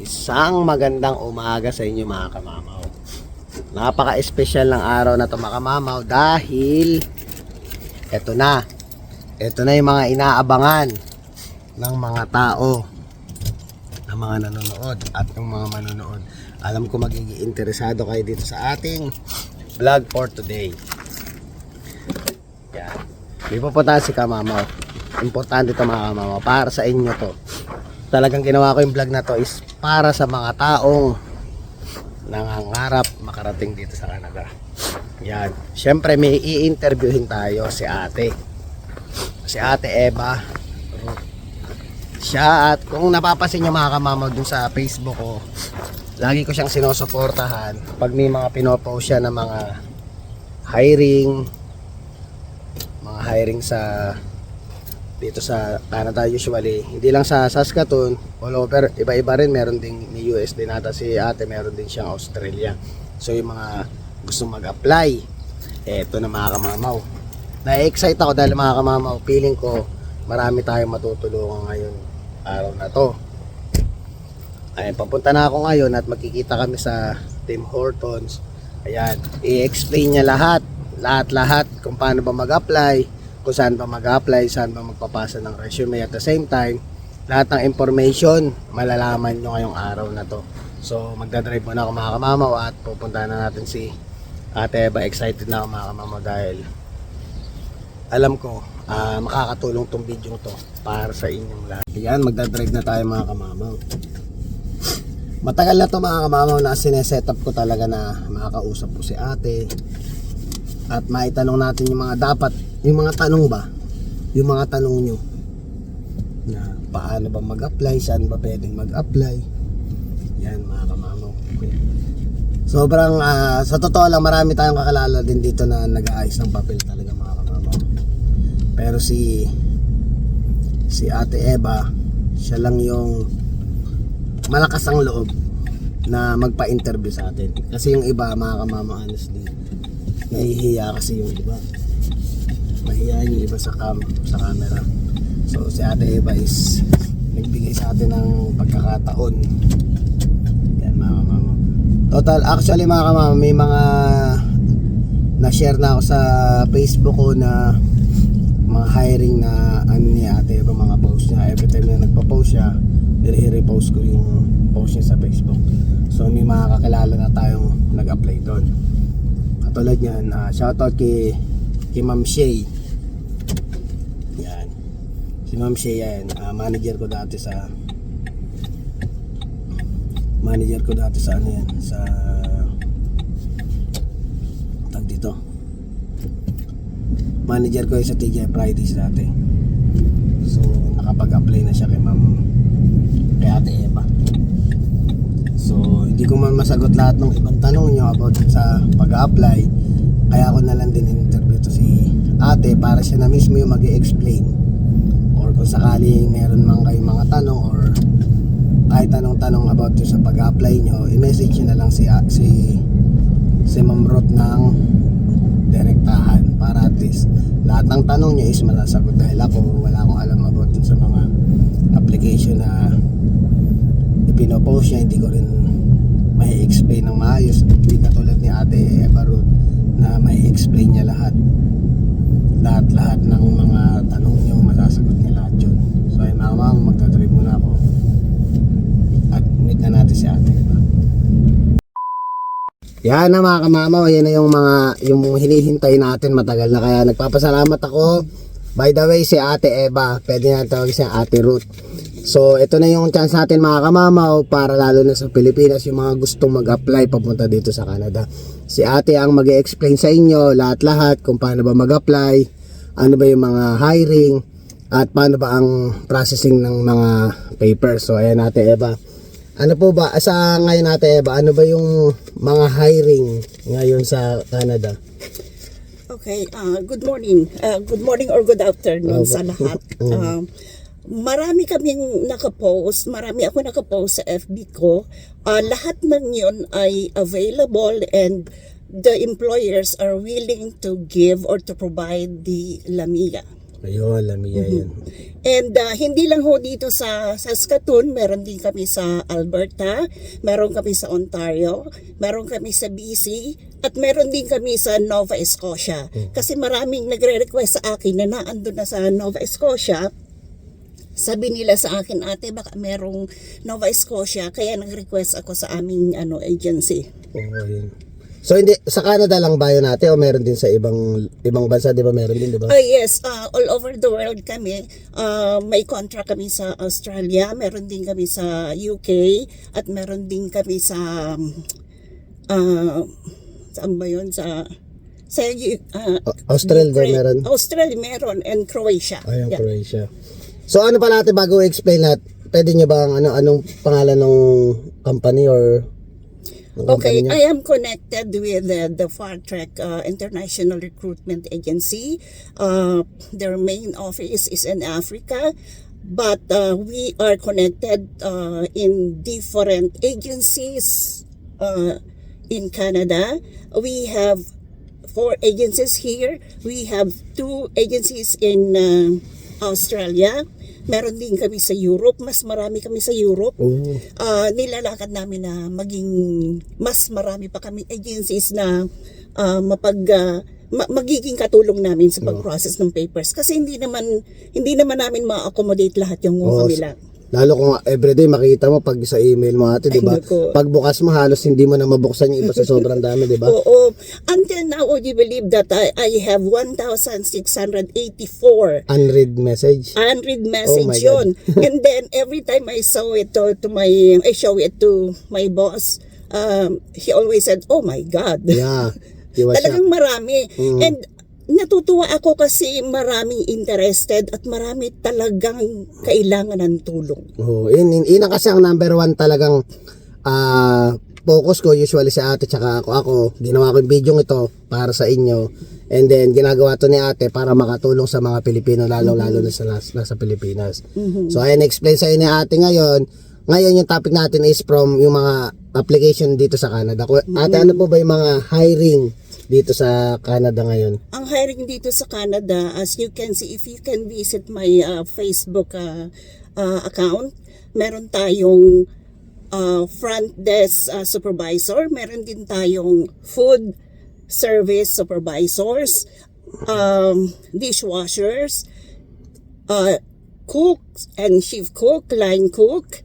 Isang magandang umaga sa inyo mga kamamaw. Napaka-espesyal ng araw na to mga kamamaw dahil eto na. Eto na yung mga inaabangan ng mga tao ng mga nanonood at ng mga manonood. Alam ko magiging interesado kayo dito sa ating vlog for today. Yan. May pupuntahan si Kamamaw. Importante to mga kamamaw. Para sa inyo to. Talagang ginawa ko yung vlog na to is para sa mga taong nangangarap makarating dito sa Canada. Yan. Siyempre may i-interviewin tayo si ate. Si ate Eva. Siya at kung napapasin nyo mga kamamaw dun sa Facebook ko, lagi ko siyang sinusuportahan pag may mga pinopost siya ng mga hiring, mga hiring sa dito sa Canada usually hindi lang sa Saskatoon all over iba-iba rin. Meron ding ni US din ata si ate meron din siyang Australia. So yung mga gusto mag-apply eto na mga kamamaw. Na-excite ako dahil mga kamamaw feeling ko marami tayong matutulungan ngayon araw na to. Ayan, papunta na ako ngayon at magkikita kami sa Tim Hortons. Ayan, i-explain niya lahat, lahat-lahat kung paano ba mag-apply, kung saan ba mag-apply, saan ba magpapasa ng resume at the same time, lahat ng information malalaman nyo ngayong araw na to. So, magdadrive muna ako mga kamamaw at pupunta na natin si Ate Eva. Excited na ako mga kamamaw dahil alam ko ah, makakatulong tong video to para sa inyong lahat. Ayan, magdadrive na tayo mga kamamaw. Matagal na to mga kamamaw na sineset up ko talaga na makakausap ko si ate at maitanong natin yung mga dapat, yung mga tanong ba, yung mga tanong nyo? Na paano ba mag-apply, saan ba pwedeng mag-apply? Yan mga kamamaw sobrang ah, sa totoo lang marami tayong kakalala din dito na nag-aayos ng papel talaga mga kamamaw pero si si ate Eva siya lang yung malakas ang loob na magpa-interview sa atin. Kasi yung iba, mga kamama, honestly, nahihiya kasi yung iba. Mahihiya yung iba sa cam, sa camera. So, si Ate Eva is nagbigay sa atin ng pagkakataon. Yan, mga kamama. Total, actually, mga kamama, may mga na-share na ako sa Facebook ko na mga hiring na ano ni Ate Eva, mga post niya. Every time na nagpa-post siya, nire-repost ko yung post niya sa Facebook. So may mga kakilala na tayong nag-apply doon. Katulad niyan, uh, shoutout kay, kay Ma'am Shay. Si Ma'am Shay yan, ah, manager ko dati sa manager ko dati sa ano yan, sa tag dito. Manager ko sa TJ Fridays dati. So nakapag-apply na siya kay Ma'am kay Ate Eva. So, hindi ko man masagot lahat ng ibang tanong nyo about sa pag-apply. Kaya ako na lang din in-interview to si ate para siya na mismo yung mag explain Or kung sakaling meron man kayong mga tanong or kahit anong tanong about sa pag-apply nyo, i-message nyo na lang si, si, si Ma'am Rod ng direktahan para at least lahat ng tanong nyo is malasagot dahil ako wala akong alam about sa mga application na ipinopost niya. Hindi ko rin may explain ng maayos. Hindi katulad ni ate Eva Ruth na may explain niya lahat. Lahat lahat ng mga tanong lahat yun mga mamang magdadrive muna ako at meet na natin si ate yan na mga kamamaw, yan na yung mga yung hinihintay natin matagal na kaya nagpapasalamat ako. By the way, si Ate Eva, pwede na tawag siya Ate Ruth. So, ito na yung chance natin mga kamamaw para lalo na sa Pilipinas yung mga gustong mag-apply papunta dito sa Canada. Si Ate ang mag explain sa inyo lahat-lahat kung paano ba mag-apply, ano ba yung mga hiring, at paano ba ang processing ng mga papers. So, ayan Ate Eva. Ano po ba, sa ngayon Ate Eva, ano ba yung mga hiring ngayon sa Canada? Okay, uh, good morning. Uh, good morning or good afternoon Ah, sa lahat. Um, marami kaming nakapost, marami ako nakapost sa FB ko. Uh, lahat ng yun ay available and the employers are willing to give or to provide the LAMIA. Ayun, Lamia Mm-hmm. yun. And uh, hindi lang ho dito sa Saskatoon, meron din kami sa Alberta, meron kami sa Ontario, meron kami sa BC, at meron din kami sa Nova Scotia. Kasi maraming nagre-request sa akin na naandun na sa Nova Scotia. Sabi nila sa akin, ate, baka merong Nova Scotia, kaya nag-request ako sa aming ano agency. Oo, yun. So hindi sa Canada lang ba yun natin o meron din sa ibang ibang bansa, 'di ba? Meron din, 'di ba? Ah yes, uh, all over the world kami. Uh, may contract kami sa Australia, meron din kami sa UK, at meron din kami sa uh, saan ba yun? Sa sa uh, Australia meron? Australia meron and Croatia. Ayun, Yeah. Croatia. So ano pa natin bago i-explain natin, pwede nyo ba ang ano anong pangalan ng company or Okay, niya? I am connected with uh, the FarTrek uh, International Recruitment Agency. Uh, their main office is in Africa, but uh, we are connected uh, in different agencies uh, in Canada. We have four agencies here. We have two agencies in uh, Australia. Meron din kami sa Europe. Mas marami kami sa Europe Oo. ah nilalakad namin na maging mas marami pa kami agencies na ah, mapag ah, ma- magiging katulong namin sa pag-process ng papers kasi hindi naman hindi naman namin ma-accommodate lahat yung Oo, kanila. Lalo kung everyday makita mo pag sa email mo ate, 'di ba? Ay, naku. Pagbukas mo halos hindi mo na mabuksan yung iba sa sobrang dami, 'di ba? Oo. Until now, would you believe that I, I have 1,684 Unread message. unread Oh message God. yun. And then every time I saw it to, to my, I show it to my boss, um, he always said, oh my God. Yeah. Siya? Talagang marami. Mm. And natutuwa ako kasi maraming interested at marami talagang kailangan ng tulong. Yun, yun, yun ang kasi ang number one talagang ah focus ko usually sa ate tsaka ako. Ako ginawa ko yung video ito para sa inyo. And then ginagawa to ni ate para makatulong sa mga Pilipino lalo lalo na sa nas- nasa Pilipinas. So ayan explain sa inyo ni ate ngayon. Ngayon yung topic natin is from yung mga application dito sa Canada. Ate ano po ba yung mga hiring dito sa Canada ngayon? Ang hiring dito sa Canada, as you can see, if you can visit my uh, Facebook uh, uh, account, meron tayong uh, front desk uh, supervisor, meron din tayong food service supervisors, um, dishwashers, uh, cooks and chief cook, line cook,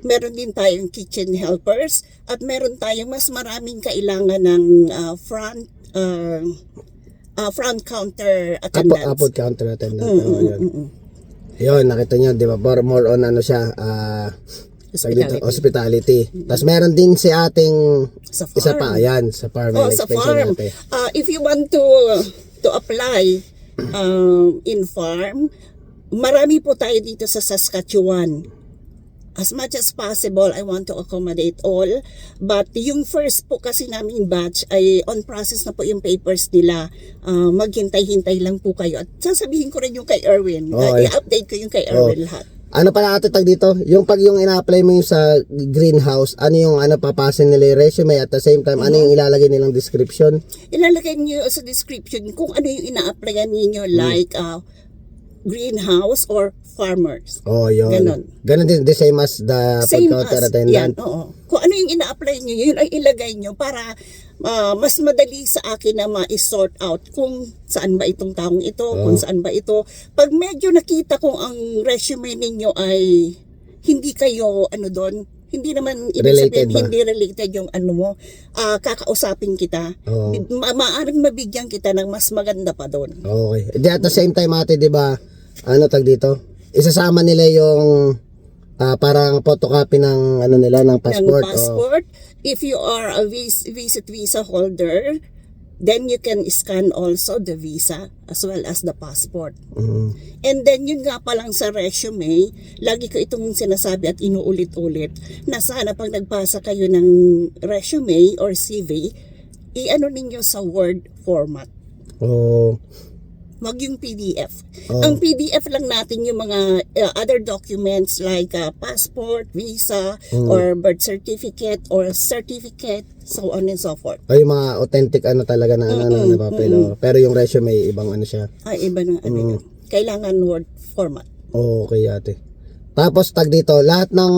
meron din tayong kitchen helpers, at meron tayong mas maraming kailangan ng uh, front uh, uh, front counter Apo, attendants. upload counter attendant Mm, mm, yun. mm, mm. Yun, nakita nyo, di ba? More, more on ano siya, dito, Hospitality. hospitality. Tapos meron din si ating Sa farm. isa pa, ayan, sa farm. Oh, sa farm. natin. Uh, if you want to to apply um, in farm, marami po tayo dito sa Saskatchewan. As much as possible, I want to accommodate all. But yung first po kasi naming batch ay on process na po yung papers nila. Uh, maghintay-hintay lang po kayo. At sasabihin ko rin yung kay Erwin. Oh, Uh. I-update ko yung kay Oh. Erwin lahat. Ano pala ate tag dito? Yung pag yung ina-apply mo yung sa greenhouse, ano yung ano papasin nila yung resume at the same time, ano yung ilalagay nilang description? ilalagay niyo sa description kung ano yung ina-applyan niyo Hmm. like uh, greenhouse or farmers. Oh, yun. Ganon. Ganon din, the same as the Same as, attendant. yan, oo. Kung ano yung ina-apply niyo, yun ay ilagay niyo para ah, mas madali sa akin na ma-sort out kung saan ba itong taong ito, kung saan ba ito. Pag medyo nakita kong ang resume ninyo ay hindi kayo ano doon, hindi naman ibig Related sabihin ba? hindi related yung ano mo, ah, kakausapin kita. Oo. Ma- maaring mabigyan kita ng mas maganda pa doon. Okay. At the same time ate, 'di ba? Ano tag dito? Isasama nila yung ah, parang photocopy ng ano nila ng passport. ng passport. If you are a vis- visit visa holder, then you can scan also the visa as well as the passport. Oh. Mm. And then yun nga pa lang sa resume, lagi ko itong sinasabi at inuulit-ulit na sana pag nagpasa kayo ng resume or CV, i-ano ninyo sa Word format. Oh. Wag yung PDF. Oh. Ang PDF lang natin yung mga uh, other documents like uh, passport, visa, Mm. or birth certificate, or certificate, so on and so forth. Ay, yung mga authentic ano talaga na ano, ano, na papel. oh. Pero yung resume, ibang ano siya. Ay, iba na ano Mm. kailangan word format. Okay, ate. Tapos tag dito, lahat ng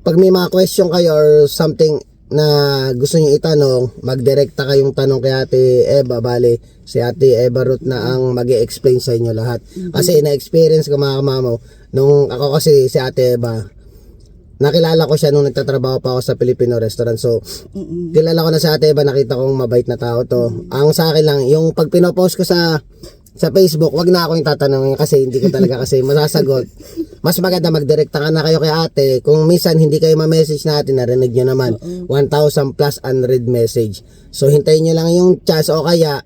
pag may mga question kayo or something na gusto niyo itanong, magdirekta kayong tanong kay Ate Eva, bale si Ate Eva Ruth na ang mag explain sa inyo lahat. Kasi na-experience ko mga kamamaw, nung ako kasi si Ate Eva, nakilala ko siya nung nagtatrabaho pa ako sa Filipino restaurant. So, kilala ko na si Ate Eva, nakita kong mabait na tao to. Ang sa akin lang, yung pag pinopost ko sa sa Facebook, wag na ako yung tatanungin kasi hindi ko talaga kasi masasagot. Mas maganda magdirekta ka na kayo kay ate. Kung minsan hindi kayo ma-message natin, narinig nyo naman, 1,000 plus unread message. So, hintayin nyo lang yung chance o kaya,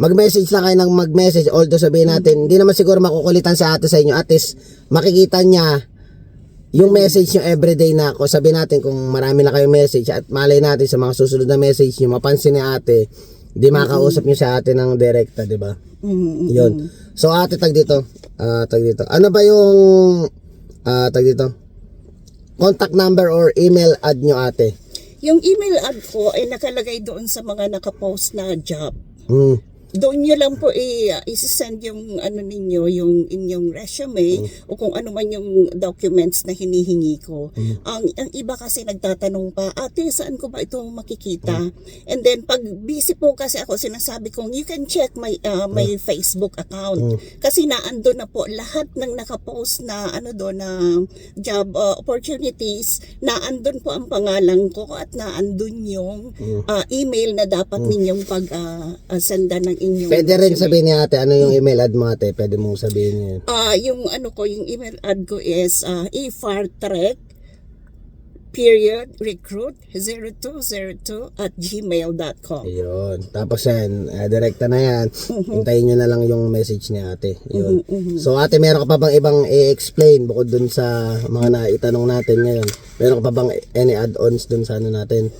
mag-message lang kayo ng mag-message. Although sabihin natin, hindi naman siguro makukulitan sa ate sa inyo. At least, makikita niya yung message nyo everyday na ako, sabi natin kung marami na kayong message at malay natin sa mga susunod na message nyo, mapansin ni ate, di makakausap nyo sa ate ng direkta, di ba? Yun. So ate, tag dito. Ah, tag dito. Ano ba yung, ah, tag dito? Contact number or email ad nyo ate? Yung email ad ko ay nakalagay doon sa mga nakapost na job. Hmm. Doon nyo lang po i- i-send yung ano ninyo, yung inyong resume o kung ano man yung documents na hinihingi ko. Ang, ang iba kasi nagtatanong pa, ate, saan ko ba ito makikita? And then pag busy po kasi ako, sinasabi kong, you can check my uh, my Facebook account. Kasi naando na po lahat ng nakapost na ano doon na job uh, opportunities, naandun po ang pangalan ko at naandun yung uh, email na dapat ninyong pag uh, uh, sendan ng inyong Pwede rin sabihin ni ate, ano yung email ad mo ate? Pwede mong sabihin yun. Ah, yung ano ko, yung email ad ko is uh, ifartrek period recruit 0202 at gmail.com. Ayun. Tapos yan, uh, direkta na yan. Hintayin nyo na lang yung message ni ate. Yun. So ate, meron ka pa bang ibang i-explain bukod dun sa mga naitanong natin ngayon? Meron ka pa bang any add-ons dun sa ano natin?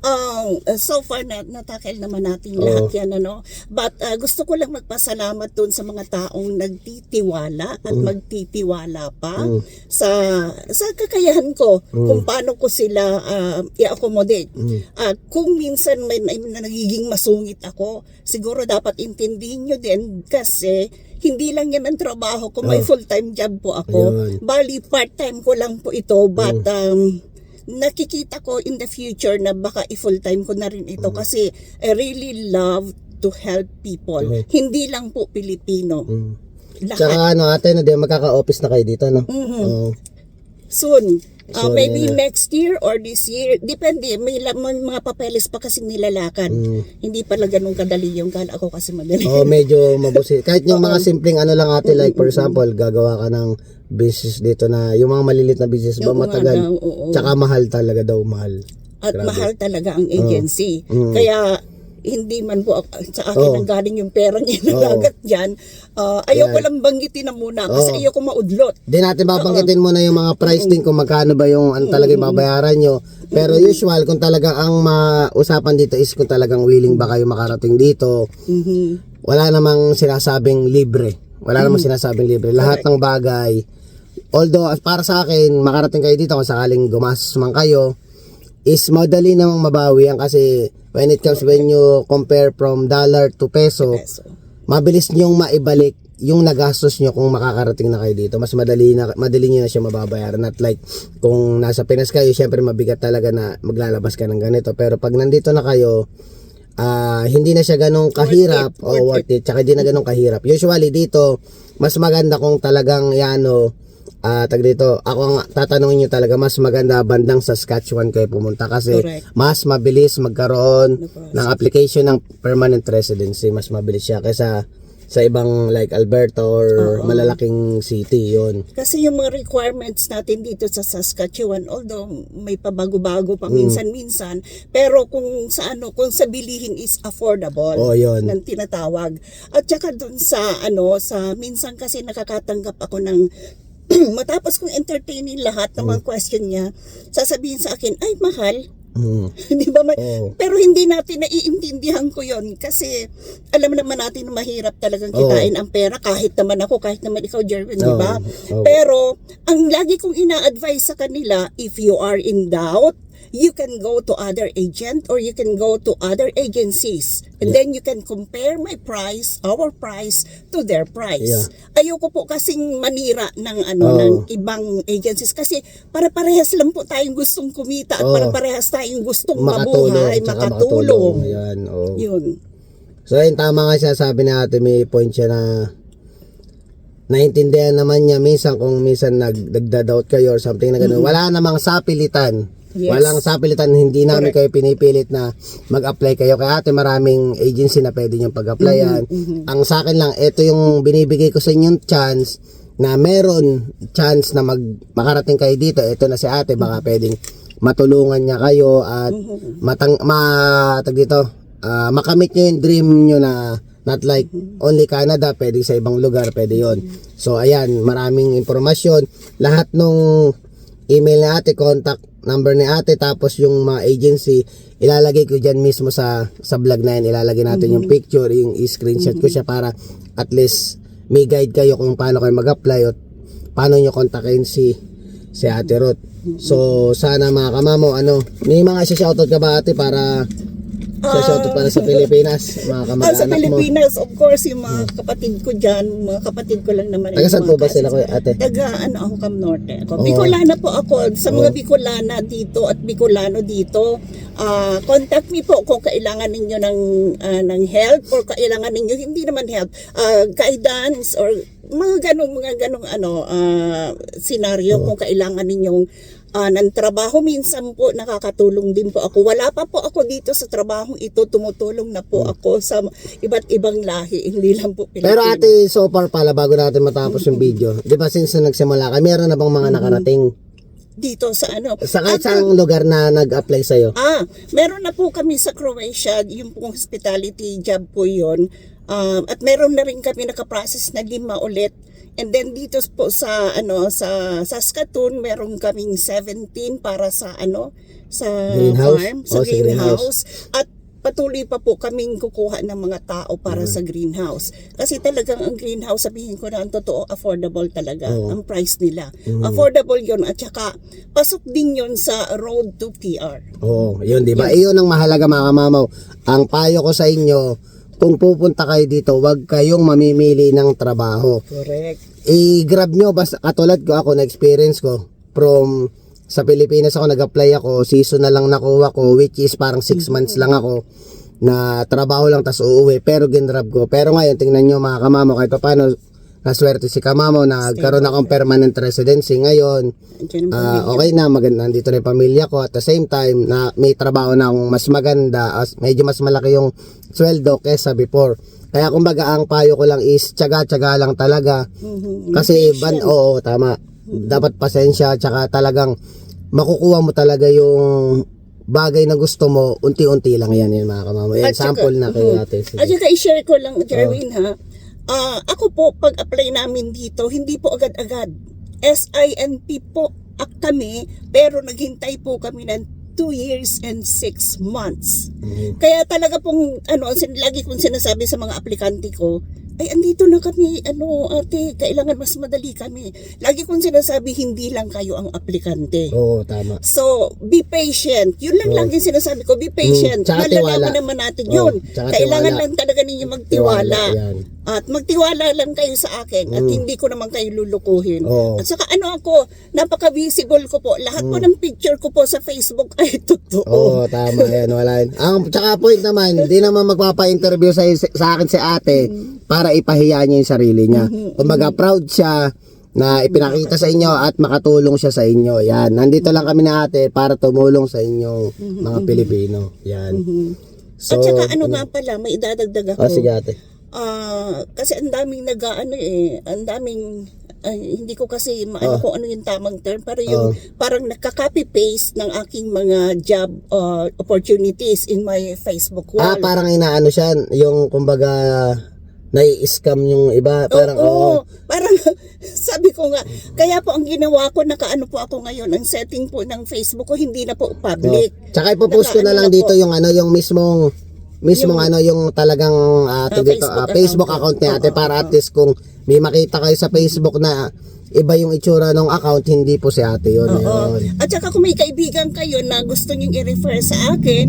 Um, so far na natakil naman natin Oo. lahat yan ano. But uh, gusto ko lang magpasalamat doon sa mga taong nagtitiwala at magtitiwala pa sa sa kakayahan ko kung paano ko sila uh, i-accommodate. Uh, kung minsan may, may na nagiging masungit ako, siguro dapat intindihin nyo din kasi hindi lang yan ang trabaho ko, may full-time job po ako. Ayun. Bali, part-time ko lang po ito, but um, nakikita ko in the future na baka i-full-time ko na rin ito kasi I really love to help people. Mhm. Hindi lang po Pilipino. Mm. Lahat. Tsaka ano ate, di magkaka-office na kayo dito, no? Mhm. Oo. Soon. Uh, Soon, maybe yeah. next year or this year. Depende. May, la- may mga papeles pa kasi nilalakan. Mm. Hindi pala ganun kadali yung kala ko kasi madali. Oo, medyo mabusi. Kahit yung mga simpleng ano lang ate, like for example, gagawa ka ng business dito na, yung mga malilit na business ba matagal? daw, oo. Tsaka mahal talaga daw, mahal. At Grabe. mahal talaga ang agency. Mm. Kaya hindi man po sa akin Oo. ang galing yung perang inalagat dyan. Uh, ayoko Yan. lang banggitin na muna kasi Oo. ayoko maudlot. Di natin babanggitin muna yung mga price din kung magkano ba yung ano talaga yung babayaran nyo. Pero usual, kung talagang ang mausapan dito is kung talagang willing ba kayo makarating dito, Mhm. wala namang sinasabing libre. Wala namang sinasabing libre. Lahat ng bagay, although para sa akin, makarating kayo dito kung sakaling gumastos man kayo, is madali namang mabawi yan kasi when it comes when you compare from dollar to peso, Peso. mabilis niyong maibalik yung nagastos nyo kung makakarating na kayo dito. Mas madali na madali niyo na siya mababayaran. Not like kung nasa Pinas kayo, syempre mabigat talaga na maglalabas ka ng ganito. Pero pag nandito na kayo, ah hindi na siya ganong kahirap it, o worth worth it. Tsaka hindi na ganong kahirap. Usually dito, mas maganda kung talagang yano, ah tag dito, ako ang tatanungin nyo talaga, mas maganda bandang Saskatchewan kayo pumunta kasi Correct. mas mabilis magkaroon No process. ng application ng permanent residency. Mas mabilis siya kaysa sa ibang like Alberta or malalaking city yon Kasi yung mga requirements natin dito sa Saskatchewan, although may pabago-bago Mm. pa minsan-minsan, pero kung sa ano, kung sa bilihin is affordable. Oo, yun. ng tinatawag. At saka dun sa ano, sa minsan kasi nakakatanggap ako ng matapos kong entertainin lahat ng Mm. mga question niya, sasabihin sa akin, ay mahal. Mm. Di ba? Oo. Pero hindi natin naiintindihan ko yon kasi alam naman natin na mahirap talagang Oo. kitain ang pera kahit naman ako, kahit naman ikaw, Jerwin, di ba? Oo. Oo. Pero ang lagi kong ina-advise sa kanila, if you are in doubt, you can go to other agent or you can go to other agencies and then you can compare my price, our price to their price. Yeah. Ayoko po kasing manira ng ano Oo. ng ibang agencies kasi para parehas lang po tayong gustong kumita at Oo. para parehas tayong gustong Makatulong. mabuhay, tsaka makatulong. Yan, oo. Yun. So ayun, tama nga siya, sabi ni ate, may point siya na naintindihan naman niya minsan kung minsan nag, nagda-doubt kayo or something na gano'n. Wala namang sapilitan. Yes. Walang sapilitan, hindi namin kayo pinipilit na mag-apply kayo. Kaya ate, maraming agency na pwede niyong pag-applyan. Ang sa akin lang, ito yung binibigay ko sa inyong chance na meron chance na mag makarating kayo dito. Ito na si ate, baka pwedeng matulungan niya kayo at matang ma tag dito ah, makamit niyo yung dream niyo na not like only Canada, pwede sa ibang lugar, pwede yon. So ayan, maraming impormasyon. Lahat nung email ni ate, contact number ni ate, tapos yung mga agency, ilalagay ko dyan mismo sa sa vlog na yan. Ilalagay natin yung picture, yung i-screenshot ko siya para at least may guide kayo kung paano kayo mag-apply at paano nyo kontakin si si Ate Ruth. So, sana mga kamamo, ano, may mga shoutout ka ba ate para sa shoutout para sa Pilipinas, mga Ah, sa kamag-anak mo. Pilipinas, of course, yung mga kapatid ko dyan, mga kapatid ko lang naman. Taga saan po ba sila ko ate? Taga ano ako Cam Norte ako. Oo. Bicolana po ako. Sa mga Oo. Bicolana dito at Bicolano dito, ah, contact me po kung kailangan ninyo ng ah, ng help or kailangan ninyo hindi naman help, ah, guidance or mga ganong mga ganong ano ah, senaryo kung kailangan ninyong ah, ng trabaho minsan po nakakatulong din po ako. Wala pa po ako dito sa trabaho ito, tumutulong na po ako sa iba't ibang lahi, hindi lang po Pilipino. Pero ate, so far pala, bago natin matapos yung video, di ba since na nagsimula ka, meron na bang mga nakarating dito sa ano. sa kahit saang lugar na nag-apply sa'yo? Ah, meron na po kami sa Croatia, yung pong hospitality job po yun. Um, at meron na rin kami nakaprocess na lima ulit. And then dito po sa ano sa Saskatoon, meron kaming 17 para sa ano sa Greenhouse? farm, sa Oh, sa greenhouse. At patuloy pa po kaming kukuha ng mga tao para sa greenhouse. Kasi talagang ang greenhouse, sabihin ko na ang totoo, affordable talaga Oo. ang price nila. Affordable yon at saka pasok din yon sa road to PR. Oo, yun, di ba? Iyon ang mahalaga mga kamamaw. Ang payo ko sa inyo, kung pupunta kayo dito, wag kayong mamimili ng trabaho. Correct. I-grab nyo. Basta katulad ko ako na experience ko. From sa Pilipinas ako nag-apply ako. Season na lang nakuha ko which is parang 6 months lang ako na trabaho lang tas uuwi. Pero ginrab ko. Pero ngayon tingnan nyo mga kamamo kahit paano naswerte si kamamo na nagkaroon akong permanent residency ngayon. Ah, pamilya. okay na maganda nandito na yung pamilya ko. At the same time na may trabaho na akong mas maganda as medyo mas malaki yung sweldo kesa before kaya kumbaga ang payo ko lang is tiyaga-tiyaga lang talaga Mhm. kasi ban oo tama dapat pasensya tsaka talagang makukuha mo talaga yung bagay na gusto mo unti-unti lang yan yan mga kamama yan At saka- sample na kay Mhm. ate At sige saka i-share ko lang, Jerwin ha. Ah, ako po, pag-apply namin dito, hindi po agad-agad. SINP po ak kami, pero naghintay po kami ng 2 years and 6 months. Mhm. Kaya talaga pong, ano, sin- lagi kong sinasabi sa mga aplikante ko, ay andito na kami, ano, ate, kailangan mas madali kami. Lagi kong sinasabi, hindi lang kayo ang aplikante. oo tama So, be patient. Yun lang Oo. lagi sinasabi ko, be patient. Mm, tsaka Malalaman tiwala. naman natin Oo, yun. tsaka Kailangan tiwala. lang talaga ninyo magtiwala. yan At magtiwala lang kayo sa akin at Mm. hindi ko naman kayo lulukuhin. Oo. At saka ano ako, napaka-visible ko po. Lahat po ng picture ko po sa Facebook ay totoo. Mm. Oo, tama yan, wala yan. Ang tsaka point naman, hindi naman magpapa-interview sa, sa akin si ate para ipahiya niya yung sarili niya. Kumbaga proud siya na ipinakita sa inyo at makatulong siya sa inyo. Yan, nandito lang kami na ate para tumulong sa inyong mga Pilipino. Yan. So, At saka ano nga pala, may idadagdag ako. Oh, sige ate. Ah, kasi ang daming nag-ano eh, ang daming ay, hindi ko kasi maano kung ano yung tamang term pero yung parang nakaka-copy paste ng aking mga job ah, opportunities in my Facebook wall. Ah, parang inaano siya, yung kumbaga nai-scam yung iba. Parang, Oo, oo. parang sabi ko nga, kaya po ang ginawa ko, nakaano po ako ngayon, ang setting po ng Facebook ko, hindi na po public. Oh. Tsaka ipopost ko na lang na dito po. yung ano, yung mismong mismong ano yung talagang ah, tawag dito, Facebook ah, Facebook account account. ni ate Oo, para oo, at least kung may makita kayo sa Facebook na iba yung itsura ng account, hindi po si ate yun. Oo. Ayun. At saka kung may kaibigan kayo na gusto nyo i-refer sa akin,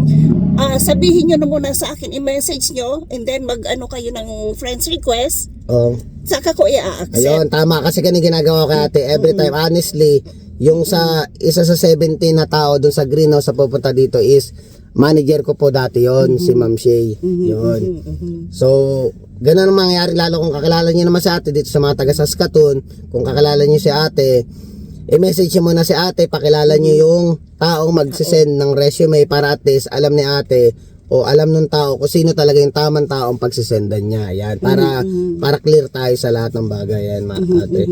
ah, sabihin nyo na muna sa akin, i-message nyo, and then mag-ano kayo ng friends request, Oh. saka ko i-accept. Ayun, tama. Kasi ganun ginagawa ko kay ate. Every time, honestly, yung sa isa sa 17 na tao dun sa greenhouse sa pupunta dito is manager ko po dati yon si Ma'am Shay. Yun. So, ganun ang mangyayari lalo kung kakilala niyo naman si ate dito sa mga taga Saskatoon. Kung kakilala niyo si ate, i-message niyo muna si ate, pakilala niyo yung taong magsisend ng resume para at least alam ni ate o alam nung tao kung sino talaga yung tamang taong pagsisendan niya. Yan, para para clear tayo sa lahat ng bagay yan, mga ate.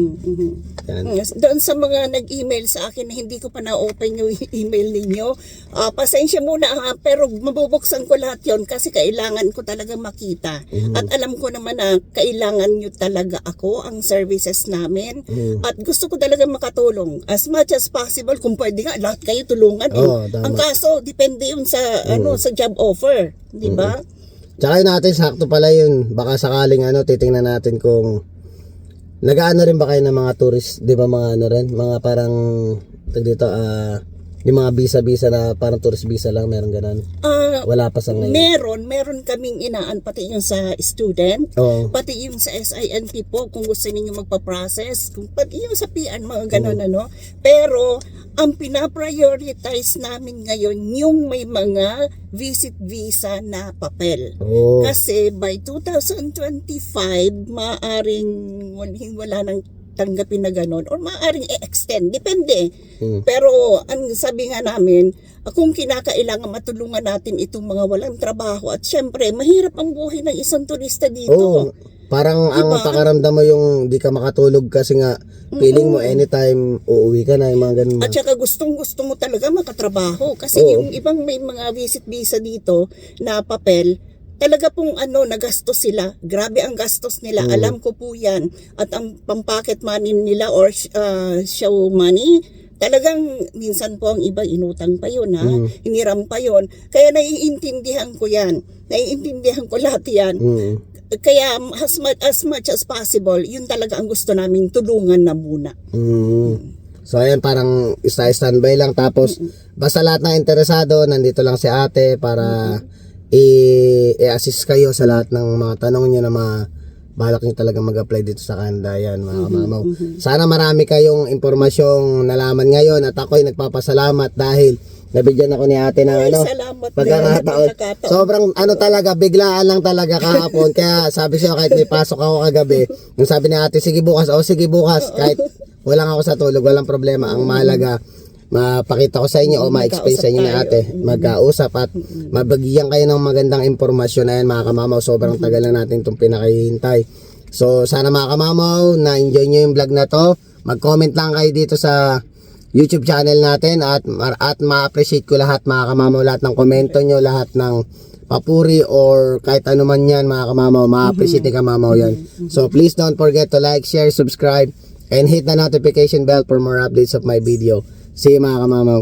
Yan. Yes, Doon sa mga nag-email sa akin na hindi ko pa na-open yung email ninyo, ah, pasensya muna ha, pero mabubuksan ko lahat yon kasi kailangan ko talaga makita. At alam ko naman na kailangan nyo talaga ako, ang services namin. At gusto ko talaga makatulong as much as possible. Kung pwede nga, lahat kayo tulungan. eh. Oo, tama. ang kaso, depende yun sa, ano, sa job offer. Di ba? Tsaka yun natin, sakto pala yun. Baka sakaling ano, titingnan natin kung nagaano rin ba kayo ng mga tourist, di ba mga ano rin, mga parang, tag dito, ah, yung mga visa-visa na parang tourist visa lang, meron ganun. Ah, Wala pa sa ngayon. meron, meron kaming inaan pati yung sa student. Oo. pati yung sa SINP po kung gusto niyo magpa-process, kung pati yung sa PN mga ganun ano. Pero ang pina-prioritize namin ngayon yung may mga visit visa na papel. Oo. Kasi by 2025 maaring wala, wala nang tanggapin na ganun or maaring i-extend depende Hmm. pero ang sabi nga namin kung kinakailangan matulungan natin itong mga walang trabaho at syempre mahirap ang buhay ng isang turista dito Oo. Parang ang Diba? pakaramdam mo yung di ka makatulog kasi nga feeling mo anytime uuwi ka na yung mga ganun. At saka gustong gusto mo talaga makatrabaho. Kasi Oo. yung ibang may mga visit visa dito na papel, talaga pong ano, nagastos sila. Grabe ang gastos nila. Mm. Alam ko po yan. At ang pang-pocket money nila or uh, show money, talagang minsan po ang iba inutang pa yun ha. Mm. Hiniram pa yun. Kaya naiintindihan ko yan. Naiintindihan ko lahat yan. Mm. Kaya as much, as much as possible, yun talaga ang gusto naming tulungan na muna. Mm. So ayan parang isa-standby lang tapos basta lahat ng interesado nandito lang si ate para i-assist kayo sa lahat ng mga tanong niyo na mga balak niyo talaga mag-apply dito sa Canada yan mga kamamaw. Sana marami kayong impormasyong nalaman ngayon at ako'y nagpapasalamat dahil nabigyan ako ni ate ng Ay, ano pagkakataon. Sobrang ano talaga, biglaan lang talaga kahapon. Kaya sabi siya kahit may pasok ako kagabi, yung sabi ni ate, sige bukas, o sige bukas, kahit walang ako sa tulog, walang problema. Ang mahalaga, mapakita ko sa inyo o ma-explain sa inyo ni ate. Magkausap at mabagyan kayo ng magandang impormasyon na yan mga kamamaw. Sobrang tagal na natin itong pinakahihintay. So sana mga kamamaw, na-enjoy nyo yung vlog na to. Mag-comment lang kayo dito sa YouTube channel natin at at ma-appreciate ko lahat mga kamamaw. Lahat ng komento nyo lahat ng papuri or kahit ano man yan mga kamamaw. Ma-appreciate ni kamamaw yan. So please don't forget to like, share, subscribe and hit the notification bell for more updates of my video see you mga kamamaw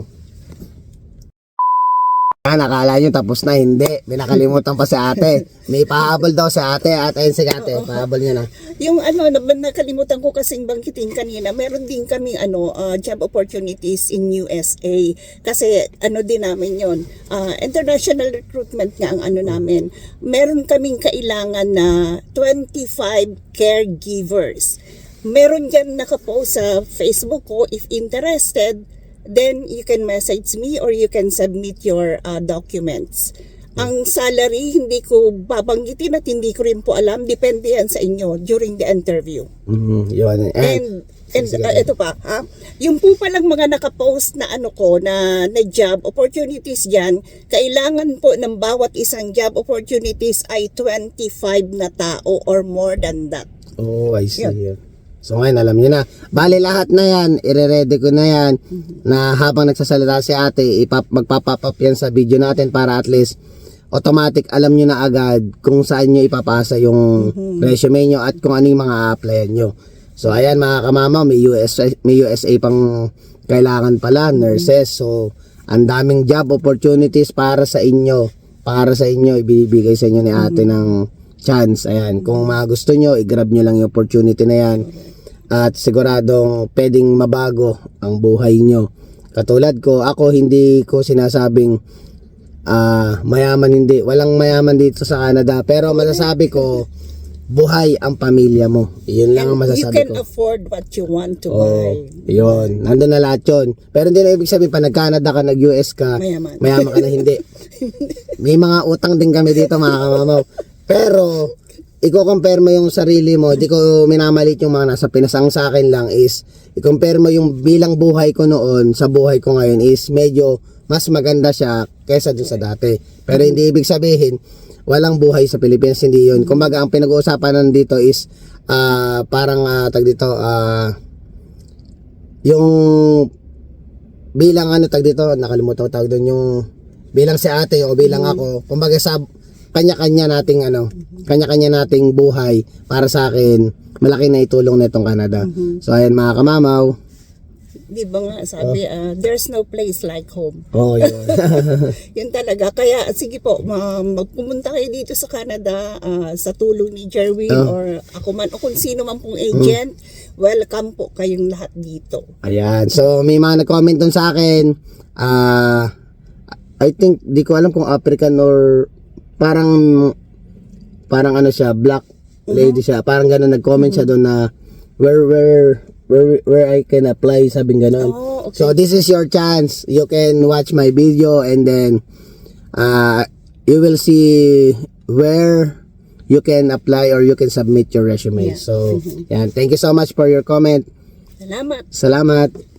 Ah, nakala nyo tapos na, hindi. May nakalimutan pa si ate. May pahabol daw si ate. At ayun si ate, pahabol niya na. Yung ano, na, nakalimutan ko kasing bangkitin kanina, meron din kami ano, ah, job opportunities in USA. Kasi ano din namin yon ah, international recruitment nga ang ano namin. Meron kaming kailangan na 25 caregivers. Meron dyan nakapost sa Facebook ko, if interested, then you can message me or you can submit your ah, documents. Ang salary, hindi ko babanggitin at hindi ko rin po alam. Depende yan sa inyo during the interview. Mm, yun. And, And, and uh, ito pa, ha? yung po palang mga nakapost na ano ko, na, na job opportunities dyan, kailangan po ng bawat isang job opportunities ay 25 na tao or more than that. Oh, I see. So ngayon alam niyo na. Bale lahat na yan, ire-ready ko na yan na habang nagsasalita si ate, ipap magpapap up yan sa video natin para at least automatic alam niyo na agad kung saan niyo ipapasa yung resume niyo at kung ano yung mga applyan niyo. So ayan mga kamama, may USA, may USA pang kailangan pala, nurses. So ang daming job opportunities para sa inyo. Para sa inyo, ibibigay sa inyo ni ate ng chance. Ayan, kung mga gusto nyo, i-grab nyo lang yung opportunity na yan. At siguradong pwedeng mabago ang buhay nyo. Katulad ko, ako hindi ko sinasabing ah, mayaman hindi. Walang mayaman dito sa Canada. Pero masasabi ko, buhay ang pamilya mo. Yun lang ang And you masasabi can ko. afford what you want to Oo, buy. yun. Nandun na lahat yun. Pero hindi na ibig sabihin, pa nag-Canada ka, nag-US ka, Mayaman. mayaman ka na hindi. May mga utang din kami dito, mga kamamaw. Pero, i-compare mo yung sarili mo, di ko minamalit yung mga nasa Pinas. Ang sa akin lang is, i-compare mo yung bilang buhay ko noon sa buhay ko ngayon is medyo mas maganda siya kesa dun sa dati. Pero hindi ibig sabihin, walang buhay sa Pilipinas, hindi yun. Kumbaga, ang pinag-uusapan nandito is, ah, parang, ah, tag dito, ah, yung bilang ano tag dito, nakalimutan ko tawag doon yung bilang si ate o bilang ako, kumbaga sa kanya-kanya nating ano, kanya-kanya nating buhay para sa akin, malaki na itulong nitong Canada. So ayan mga kamamaw. Di ba nga sabi, ah, there's no place like home. Oh, yun. Yun talaga. Kaya sige po, ma- magpumunta kayo dito sa Canada ah, sa tulong ni Jerwin Oh. or ako man o kung sino man pong agent. Welcome po kayong lahat dito. Ayan. So, may mga nag-comment dun sa akin. Ah, I think, di ko alam kung African or parang, parang ano siya, black lady siya. Parang gano'n nag-comment siya doon na where, where, where, where I can apply, sabing gano'n. Oh, okay. So, this is your chance. You can watch my video and then, uh, you will see where you can apply or you can submit your resume. Yeah. So, yan. Thank you so much for your comment. Salamat. Salamat.